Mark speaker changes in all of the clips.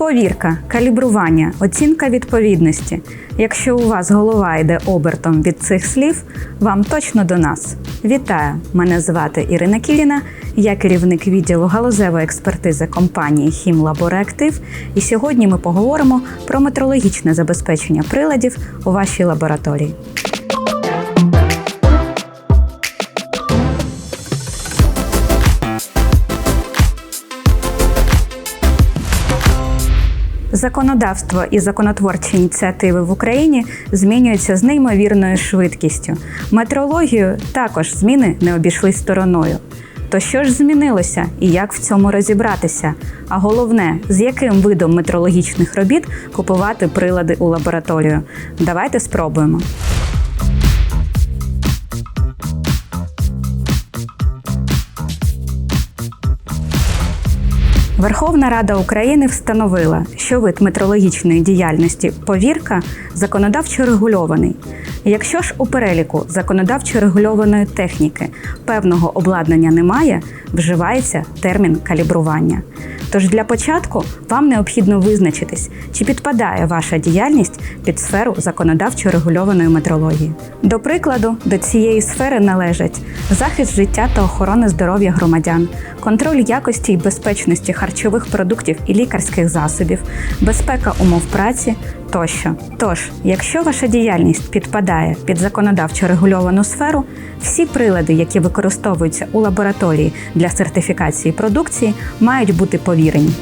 Speaker 1: Повірка, калібрування, оцінка відповідності. Якщо у вас голова йде обертом від цих слів, вам точно до нас. Вітаю! Мене звати Ірина Кіліна. Я керівник відділу галузевої експертизи компанії Хімлабореактив. І сьогодні ми поговоримо про метрологічне забезпечення приладів у вашій лабораторії. Законодавство і законотворчі ініціативи в Україні змінюються з неймовірною швидкістю. Метрологію також зміни не обійшли стороною. То що ж змінилося і як в цьому розібратися? А головне, з яким видом метрологічних робіт купувати прилади у лабораторію? Давайте спробуємо. Верховна Рада України встановила, що вид метрологічної діяльності повірка законодавчо регульований. Якщо ж у переліку законодавчо регульованої техніки певного обладнання немає, вживається термін калібрування. Тож для початку вам необхідно визначитись, чи підпадає ваша діяльність під сферу законодавчо регульованої метрології. До прикладу, до цієї сфери належать захист життя та охорони здоров'я громадян, контроль якості і безпечності харчових продуктів і лікарських засобів, безпека умов праці тощо. Тож, якщо ваша діяльність підпадає під законодавчо регульовану сферу, всі прилади, які використовуються у лабораторії для сертифікації продукції, мають бути повірені.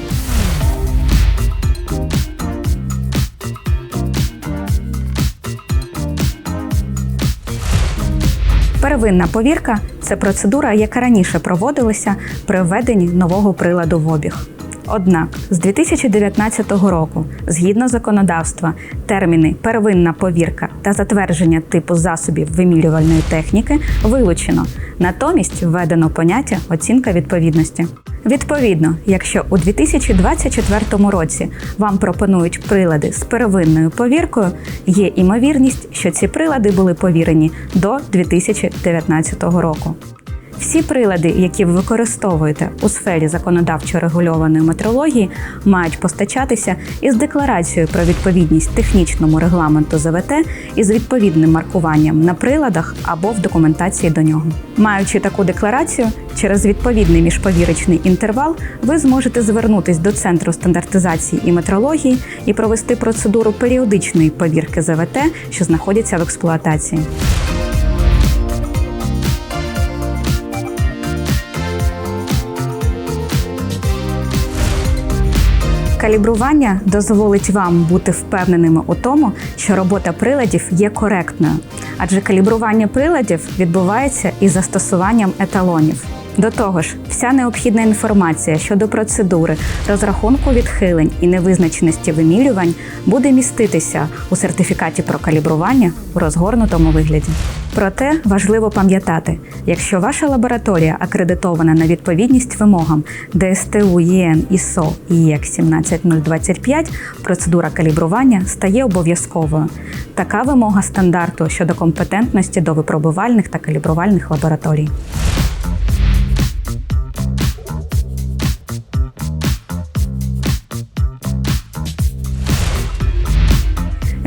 Speaker 1: Первинна повірка це процедура, яка раніше проводилася при введенні нового приладу в обіг. Однак з 2019 року, згідно законодавства, терміни первинна повірка та затвердження типу засобів вимірювальної техніки вилучено. Натомість введено поняття оцінка відповідності. Відповідно, якщо у 2024 році вам пропонують прилади з первинною повіркою, є імовірність, що ці прилади були повірені до 2019 року. Всі прилади, які ви використовуєте у сфері законодавчо регульованої метрології, мають постачатися із декларацією про відповідність технічному регламенту ЗВТ із відповідним маркуванням на приладах або в документації до нього. Маючи таку декларацію, через відповідний міжповірочний інтервал ви зможете звернутись до центру стандартизації і метрології і провести процедуру періодичної повірки ЗВТ, що знаходяться в експлуатації. Калібрування дозволить вам бути впевненими у тому, що робота приладів є коректною, адже калібрування приладів відбувається із застосуванням еталонів. До того ж, вся необхідна інформація щодо процедури, розрахунку відхилень і невизначеності вимірювань буде міститися у сертифікаті про калібрування у розгорнутому вигляді. Проте важливо пам'ятати, якщо ваша лабораторія акредитована на відповідність вимогам ДСТУ ЄН ІСО ІЕК 17025, процедура калібрування стає обов'язковою. Така вимога стандарту щодо компетентності до випробувальних та калібрувальних лабораторій.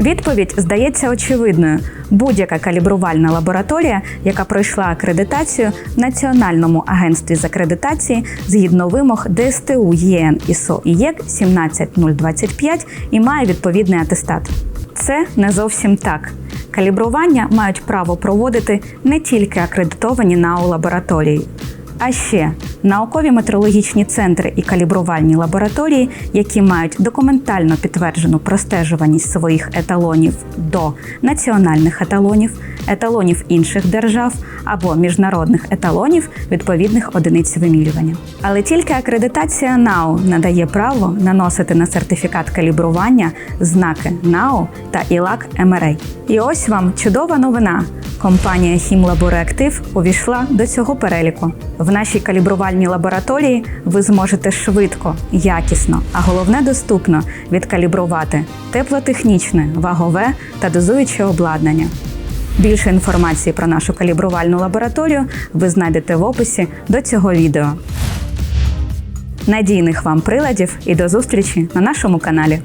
Speaker 1: Відповідь здається очевидною. Будь-яка калібрувальна лабораторія, яка пройшла акредитацію в Національному агентстві з акредитації згідно вимог ДСТУ ЄН ІСО ІЄК 17025 і має відповідний атестат. Це не зовсім так. Калібрування мають право проводити не тільки акредитовані НАУ лабораторії, а ще наукові метрологічні центри і калібрувальні лабораторії, які мають документально підтверджену простежуваність своїх еталонів до національних еталонів, еталонів інших держав або міжнародних еталонів відповідних одиниць вимірювання. Але тільки акредитація НАУ надає право наносити на сертифікат калібрування знаки НАУ та ІЛАК МРА. І ось вам чудова новина. Компанія Хімлабореактив увійшла до цього переліку. В нашій калібрувальній лабораторії ви зможете швидко, якісно, а головне доступно відкалібрувати теплотехнічне, вагове та дозуюче обладнання. Більше інформації про нашу калібрувальну лабораторію ви знайдете в описі до цього відео. надійних вам приладів і до зустрічі на нашому каналі.